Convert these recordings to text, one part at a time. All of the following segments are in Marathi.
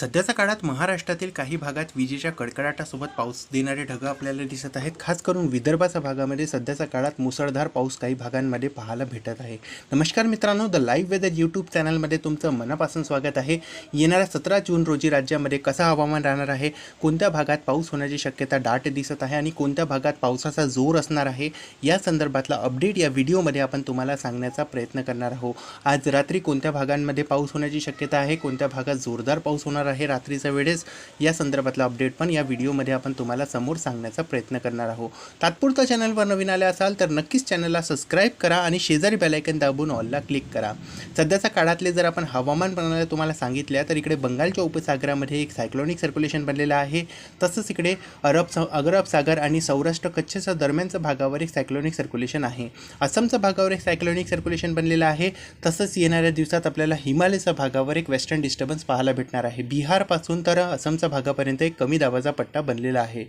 सध्याच्या काळात महाराष्ट्रातील काही भागात विजेच्या कडकडाटासोबत पाऊस देणारे ढगं आपल्याला दिसत आहेत. खास करून विदर्भाच्या भागामध्ये सध्याच्या काळात मुसळधार पाऊस काही भागांमध्ये पाहायला भेटत आहे. नमस्कार मित्रांनो द लाईव्ह वेदर यूट्यूब चॅनलमध्ये तुमचं मनापासून स्वागत आहे. येणाऱ्या सतरा जून रोजी राज्यामध्ये कसं हवामान राहणार आहे? कोणत्या भागात पाऊस होण्याची शक्यता दाट दिसत आहे आणि कोणत्या भागात पावसाचा जोर असणार आहे? या संदर्भातला अपडेट या व्हिडिओमध्ये आपण तुम्हाला सांगण्याचा प्रयत्न करणार आहोत. आज रात्री कोणत्या भागांमध्ये पाऊस होण्याची शक्यता आहे? कोणत्या भागात जोरदार पाऊस होणार आहे रात्रीच्या वेळेस. या संदर्भातला अपडेट पण या व्हिडिओमध्ये आपण तुम्हाला समोर सांगण्याचा प्रयत्न करणार आहोत. तात्पुरता चॅनलवर नवीन आले असाल तर नक्कीच चॅनलला सबस्क्राईब करा आणि शेजारी बेलायकन दाबून ऑलला क्लिक करा. सध्याच्या काळातले जर आपण हवामान प्रणाली तुम्हाला सांगितल्या तर इकडे बंगालच्या उपसागरामध्ये एक सायक्लोनिक सर्क्युलेशन बनलेलं आहे. तसंच इकडे अरब स अरब सागर आणि सौराष्ट्र कच्छच्या दरम्यानच्या भागावर एक सायक्लोनिक सर्क्युलेशन आहे. आसामच्या भागावर एक सायक्लोनिक सर्क्युलेशन बनलेलं आहे. तसंच येणाऱ्या दिवसात आपल्याला हिमालयच्या भागावर एक वेस्टर्न डिस्टर्बन्स पाहायला भेटणार आहे. बिहारपासून तर आसामच्या भागापर्यंत एक कमी दाबाचा पट्टा बनलेला आहे.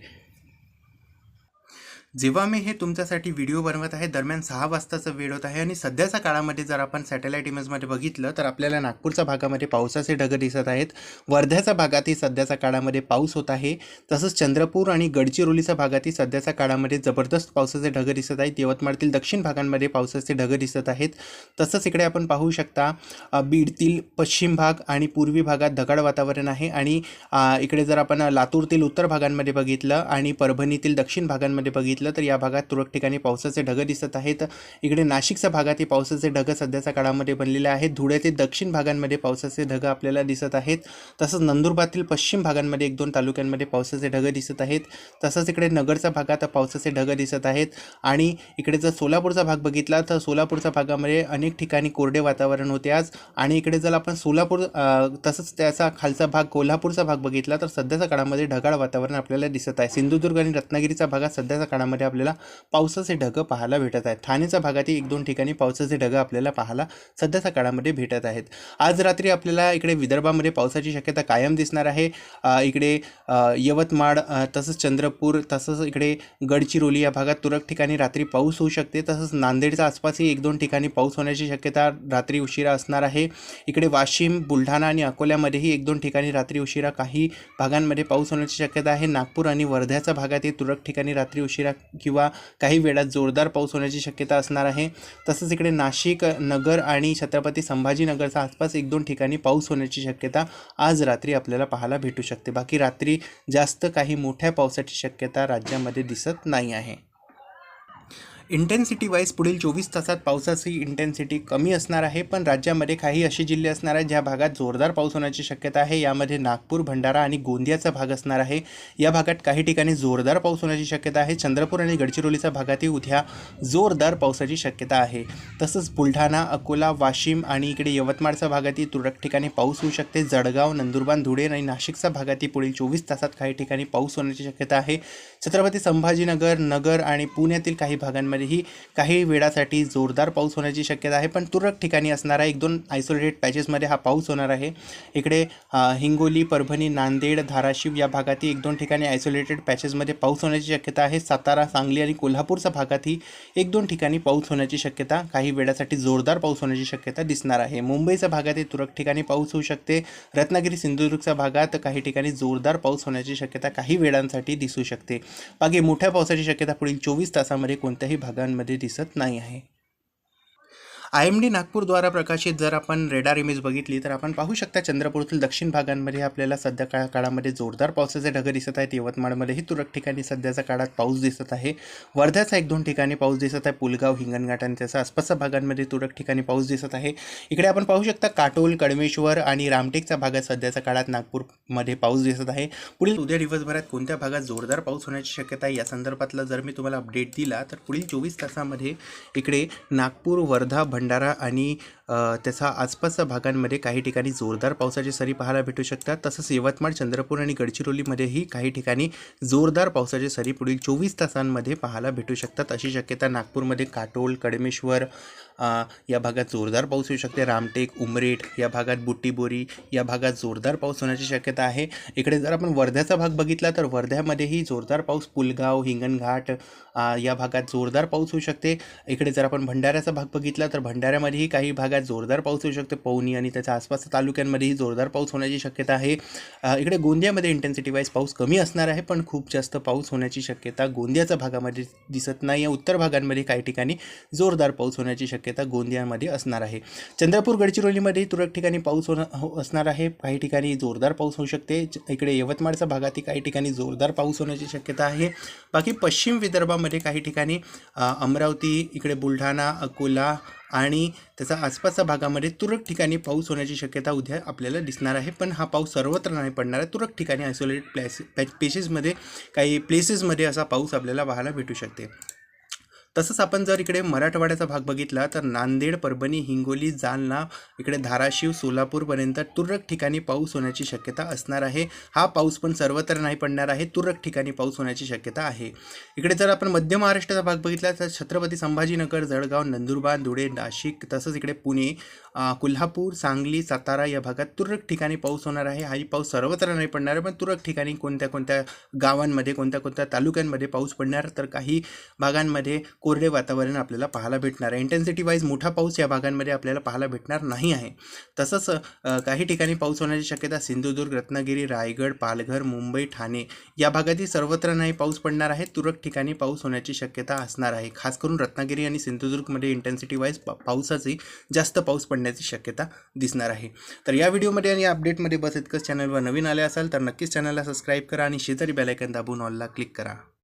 जेव्हा मी हे तुमच्यासाठी व्हिडिओ बनवत आहे दरम्यान सहा वाजताचा वेळ होत आहे आणि सध्याच्या काळामध्ये जर आपण सॅटेलाईट इमेजमध्ये बघितलं तर आपल्याला नागपूरच्या भागामध्ये पावसाचे ढग दिसत आहेत. वर्ध्याच्या भागातही सध्याच्या काळामध्ये पाऊस होत आहे. तसंच चंद्रपूर आणि गडचिरोलीच्या भागातही सध्याच्या काळामध्ये जबरदस्त पावसाचे ढग दिसत आहेत. यवतमाळतील दक्षिण भागांमध्ये पावसाचे ढग दिसत आहेत. तसंच इकडे आपण पाहू शकता बीडतील पश्चिम भाग आणि पूर्वी भागात ढगाळ वातावरण आहे आणि इकडे जर आपण लातूरतील उत्तर भागांमध्ये बघितलं आणि परभणीतील दक्षिण भागांमध्ये बघितलं तर या भागात तुरळक ठिकाणी पावसाचे ढगं दिसत आहेत. इकडे नाशिकच्या भागातही पावसाचे ढगं सध्याच्या काळामध्ये बनलेले आहेत. धुळ्यातील दक्षिण भागांमध्ये पावसाचे ढगं आपल्याला दिसत आहेत. तसंच नंदुरबारतील पश्चिम भागांमध्ये एक दोन तालुक्यांमध्ये पावसाचे ढगं दिसत आहेत. तसंच इकडे नगरच्या भागात पावसाचे ढगं दिसत आहेत. आणि इकडे जर सोलापूरचा भाग बघितला तर सोलापूरच्या भागामध्ये अनेक ठिकाणी कोरडे वातावरण होते आज. आणि इकडे जर आपण सोलापूर तसंच त्याचा खालचा भाग कोल्हापूरचा भाग बघितला तर सध्याच्या काळामध्ये ढगाळ वातावरण आपल्याला दिसत आहे. सिंधुदुर्ग आणि रत्नागिरीच्या भागात सध्याच्या काळामध्ये आपल्याला पावसाचे ढगं पाहायला भेटत आहेत. ठाणेच्या भागातही एक दोन ठिकाणी पावसाचे ढगं आपल्याला पाहायला सध्याच्या काळामध्ये भेटत आहेत. आज रात्री आपल्याला इकडे विदर्भामध्ये पावसाची शक्यता कायम दिसणार आहे. इकडे यवतमाळ तसंच चंद्रपूर तसंच इकडे गडचिरोली या भागात तुरळक ठिकाणी रात्री पाऊस होऊ शकते. तसंच नांदेडच्या आसपासही एक दोन ठिकाणी पाऊस होण्याची शक्यता रात्री उशिरा असणार आहे. इकडे वाशिम बुलढाणा आणि अकोल्यामध्येही एक दोन ठिकाणी रात्री उशिरा काही भागांमध्ये पाऊस होण्याची शक्यता आहे. नागपूर आणि वर्ध्याच्या भागातही तुरळक ठिकाणी रात्री उशिरा किंवा काही वेळात जोरदार पाऊस होण्याची शक्यता असणार आहे. तसंच इकडे नाशिक नगर आणि छत्रपती संभाजीनगरच्या आसपास एक दोन ठिकाणी पाऊस होण्याची शक्यता आज रात्री आपल्याला पाहायला भेटू शकते. बाकी रात्री जास्त काही मोठ्या पावसाची शक्यता राज्यामध्ये दिसत नाही आहे. इंटेन्सिटी वाईज पुढील चोवीस तासात पावसाची इंटेन्सिटी कमी असणार आहे पण राज्यामध्ये काही असे जिल्हे असणार आहेत ज्या भागात जोरदार पाऊस होण्याची शक्यता आहे. यामध्ये नागपूर भंडारा आणि गोंदियाचा भाग असणार आहे. या भागात काही ठिकाणी जोरदार पाऊस होण्याची शक्यता आहे. चंद्रपूर आणि गडचिरोलीच्या भागातही उद्या जोरदार पावसाची शक्यता आहे. तसंच बुलढाणा अकोला वाशिम आणि इकडे यवतमाळच्या भागातही तुरळक ठिकाणी पाऊस होऊ शकते. जळगाव नंदुरबार धुळे आणि नाशिकच्या भागातही पुढील चोवीस तासात काही ठिकाणी पाऊस होण्याची शक्यता आहे. छत्रपती संभाजीनगर नगर आणि पुण्यातील काही भागांमध्ये भागांमध्येही काही वेळासाठी जोरदार पाऊस होण्याची शक्यता आहे. पण तुरळक ठिकाणी असणारा एक दोन आयसोलेटेड पॅचेसमध्ये हा पाऊस होणार आहे. इकडे हिंगोली परभणी नांदेड धाराशिव या भागातही एक दोन ठिकाणी आयसोलेटेड पॅचेसमध्ये पाऊस होण्याची शक्यता आहे. सातारा सांगली आणि कोल्हापूरच्या भागातही एक दोन ठिकाणी पाऊस होण्याची शक्यता काही वेळासाठी जोरदार पाऊस होण्याची शक्यता दिसणार आहे. मुंबईच्या भागातही तुरळक ठिकाणी पाऊस होऊ शकते. रत्नागिरी सिंधुदुर्गच्या भागात काही ठिकाणी जोरदार पाऊस होण्याची शक्यता काही वेळांसाठी दिसू शकते. बाकी मोठ्या पावसाची शक्यता पुढील चोवीस तासामध्ये कोणत्याही भागांमध्ये दिसत नाही आहे. आय एम डी नागपूरद्वारा प्रकाशित जर आपण रेडार इमेज बघितली तर आपण पाहू शकता चंद्रपूरतील दक्षिण भागांमध्ये आपल्याला सध्या काळ काळामध्ये जोरदार पावसाचे ढग दिसत आहेत. यवतमाळमध्येही तुरळक ठिकाणी सध्याच्या काळात पाऊस दिसत आहे. वर्ध्याचा एक दोन ठिकाणी पाऊस दिसत आहे. पुलगाव हिंगणघाट आणि त्याच्या आसपासच्या भागांमध्ये तुरळक ठिकाणी पाऊस दिसत आहे. इकडे आपण पाहू शकता काटोल कडमेश्वर आणि रामटेकच्या भागात सध्याच्या काळात नागपूरमध्ये पाऊस दिसत आहे. पुढील उद्या दिवसभरात कोणत्या भागात जोरदार पाऊस होण्याची शक्यता आहे? या संदर्भातला जर मी तुम्हाला अपडेट दिला तर पुढील चोवीस तासामध्ये इकडे नागपूर वर्धा भंडारा आणि त्याचा आसपासच्या भागांमध्ये काही ठिकाणी जोरदार पावसाची सरी पाहायला भेटू शकतात. तसंच यवतमाळ चंद्रपूर आणि गडचिरोलीमध्येही काही ठिकाणी जोरदार पावसाची सरी पुढील चोवीस तासांमध्ये पाहायला भेटू शकतात. अशी शक्यता नागपूरमध्ये काटोल कडमेश्वर या भागात जोरदार पाऊस होऊ शकते. रामटेक उमरेठ या भागात बुट्टीबोरी या भागात जोरदार पाऊस होण्याची शक्यता आहे. इकडे जर आपण वर्ध्याचा भाग बघितला तर वर्ध्यामध्येही जोरदार पाऊस पुलगाव हिंगणघाट या भागात जोरदार पाऊस होऊ शकते. इकडे जर आपण भंडाऱ्याचा भाग बघितला तर भंडाऱ्यामध्येही काही भागात जिल्ह्यात जोरदार पाऊस होऊ शकतो. पवनी आणि त्याच्या आसपासच्या तालुक्यांमध्येही जोरदार पाऊस होण्याची शक्यता आहे. इकडे गोंदियामध्ये इंटेन्सिटी वाईज पाऊस कमी असणार आहे पण खूप जास्त पाऊस होण्याची शक्यता गोंदियाच्या भागामध्ये दिसत नाही. आहे उत्तर भागांमध्ये काही ठिकाणी जोरदार पाऊस होण्याची शक्यता गोंदियामध्ये असणार आहे. चंद्रपूर गडचिरोलीमध्ये तुरळक ठिकाणी पाऊस होणं हो असणार आहे. काही ठिकाणी जोरदार पाऊस होऊ शकते. इकडे यवतमाळच्या भागातही काही ठिकाणी जोरदार पाऊस होण्याची शक्यता आहे. बाकी पश्चिम विदर्भामध्ये काही ठिकाणी अमरावती इकडे बुलढाणा अकोला आणि त्याचा आसपासच्या भागामध्ये तुरळक ठिकाणी पाऊस होण्याची शक्यता उद्या आपल्याला दिसणार आहे. पण हा पाऊस सर्वत्र नाही पडणार आहे. तुरळक ठिकाणी आयसोलेटेड प्लेस पेसेसमध्ये काही प्लेसेसमध्ये असा पाऊस आपल्याला पाहायला भेटू शकते. तसंच आपण जर इकडे मराठवाड्याचा भाग बघितला तर नांदेड परभणी हिंगोली जालना इकडे धाराशिव सोलापूरपर्यंत तुरळक ठिकाणी पाऊस होण्याची शक्यता असणार आहे. हा पाऊस पण सर्वत्र नाही पडणार आहे तुरळक ठिकाणी पाऊस होण्याची शक्यता आहे. इकडे जर आपण मध्य महाराष्ट्राचा भाग बघितला तर छत्रपती संभाजीनगर जळगाव नंदुरबार धुळे नाशिक तसंच इकडे पुणे कोल्हापूर सांगली सातारा या भागात तुरळक ठिकाणी पाऊस होणार आहे. हाही पाऊस सर्वत्र नाही पडणार आहे पण तुरळक ठिकाणी कोणत्या कोणत्या गावांमध्ये कोणत्या कोणत्या तालुक्यांमध्ये पाऊस पडणार तर काही भागांमध्ये कोरडे वातावरण आपल्याला पाहायला भेटणार आहे. इंटेन्सिटी वाईज मोठा पाऊस या भागांमध्ये आपल्याला पाहायला भेटणार नाही आहे. तसंच काही ठिकाणी पाऊस होण्याची शक्यता सिंधुदुर्ग रत्नागिरी रायगड पालघर मुंबई ठाणे या भागातही सर्वत्र नाही पाऊस पडणार आहे. तुरळक ठिकाणी पाऊस होण्याची शक्यता असणार आहे. खास करून रत्नागिरी आणि सिंधुदुर्गमध्ये इंटेन्सिटी वाईज पा पावसाची जास्त पाऊस पडण्याची शक्यता दिसणार आहे. तर या व्हिडिओमध्ये आणि या अपडेटमध्ये बस इतकंच. चॅनलवर नवीन आले असाल तर नक्कीच चॅनलला सबस्क्राईब करा आणि शेजारी बेलायकन दाबून ऑलला क्लिक करा.